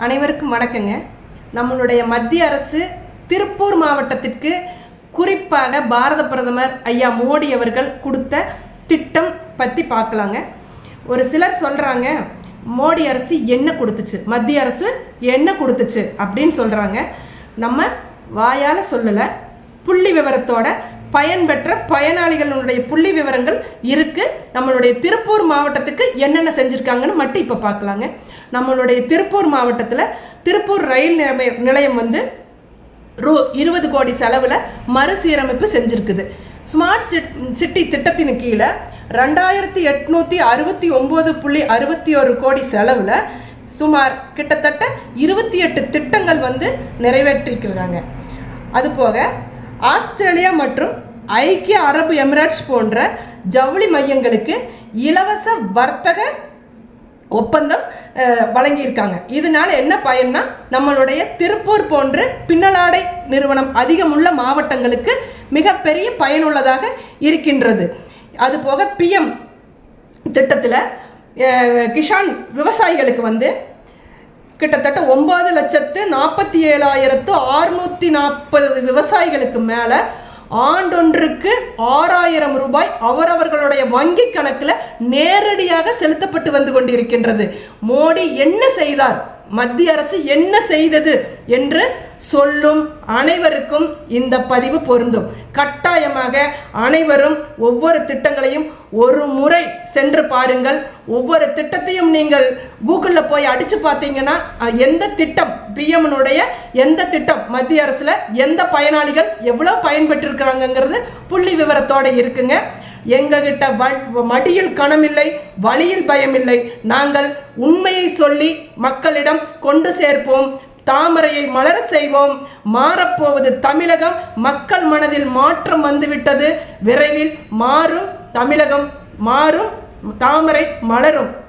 அனைவருக்கும் வணக்கங்க. நம்மளுடைய மத்திய அரசு திருப்பூர் மாவட்டத்திற்கு குறிப்பாக பாரத பிரதமர் ஐயா மோடி அவர்கள் கொடுத்த திட்டம் பற்றி பார்க்கலாங்க. ஒரு சிலர் சொல்கிறாங்க மோடி அரசு என்ன கொடுத்துச்சு? மத்திய அரசு என்ன கொடுத்துச்சு? அப்படின்னு சொல்கிறாங்க நம்ம வாயால் சொல்லலை புள்ளி விவரத்தோட பயன்பெற்ற பயனாளிகளுடைய புள்ளி விவரங்கள் இருக்குது நம்மளுடைய திருப்பூர் மாவட்டத்துக்கு என்னென்ன செஞ்சுருக்காங்கன்னு மட்டும் இப்போ பார்க்கலாங்க நம்மளுடைய திருப்பூர் மாவட்டத்தில் திருப்பூர் ரயில் நிலைய- நிலையம் வந்து ரூ இருபது கோடி செலவில் மறுசீரமைப்பு செஞ்சுருக்குது. ஸ்மார்ட் சிட் சிட்டி திட்டத்தின் கீழே ரெண்டாயிரத்தி எட்நூற்றி அறுபத்தி ஒம்பது புள்ளி அறுபத்தி ஒரு கோடி செலவில் சுமார் கிட்டத்தட்ட இருபத்தி எட்டு திட்டங்கள் வந்து நிறைவேற்றிருக்கிறாங்க. அதுபோக ஆஸ்திரேலியா மற்றும் ஐக்கிய அரபு எமிரேட்ஸ் போன்ற ஜவுளி மையங்களுக்கு இலவச வர்த்தக ஒப்பந்தம் வழங்கியிருக்காங்க. இதனால் என்ன பயன்னா நம்மளுடைய திருப்பூர் போன்ற பின்னலாடை நிறுவனம் அதிகமுள்ள மாவட்டங்களுக்கு மிகப்பெரிய பயனுள்ளதாக இருக்கின்றது. அதுபோக பிஎம் திட்டத்தில் கிஷான் விவசாயிகளுக்கு வந்து கிட்டத்தட்ட ஒம்பது லட்சத்து நாற்பத்தி ஏழாயிரத்து அறுநூத்தி நாற்பது விவசாயிகளுக்கு மேலே ஆண்டொன்றுக்கு ஆறாயிரம் ரூபாய் அவரவர்களுடைய வங்கி கணக்கில் நேரடியாக செலுத்தப்பட்டு வந்து கொண்டிருக்கின்றது. மோடி என்ன செய்தார்? மத்திய அரசு என்ன செய்தது என்று சொல்லும் அனைவருக்கும் இந்த பதிவு பொருந்தும். கட்டாயமாக அனைவரும் ஒவ்வொரு திட்டங்களையும் ஒரு முறை சென்று பாருங்கள். ஒவ்வொரு திட்டத்தையும் நீங்கள் கூகுளில் போய் அடித்து பார்த்தீங்கன்னா எந்த திட்டம் பிஎம்னுடைய எந்த திட்டம் மத்திய அரசில் எந்த பயனாளிகள் எவ்வளோ பயன்பெற்றிருக்கிறாங்கங்கிறது புள்ளி விவரத்தோடு இருக்குங்க. எங்ககிட்ட வ- மடியில் கணமில்லை வழியில் பயமில்லை. நாங்கள் உண்மையை சொல்லி மக்களிடம் கொண்டு சேர்ப்போம் தாமரையை மலர செய்வோம். மாறப்போவது தமிழகம் மக்கள் மனதில் மாற்றம் வந்துவிட்டது. விரைவில் மாறும் தமிழகம் மாறும் தாமரை மலரும்.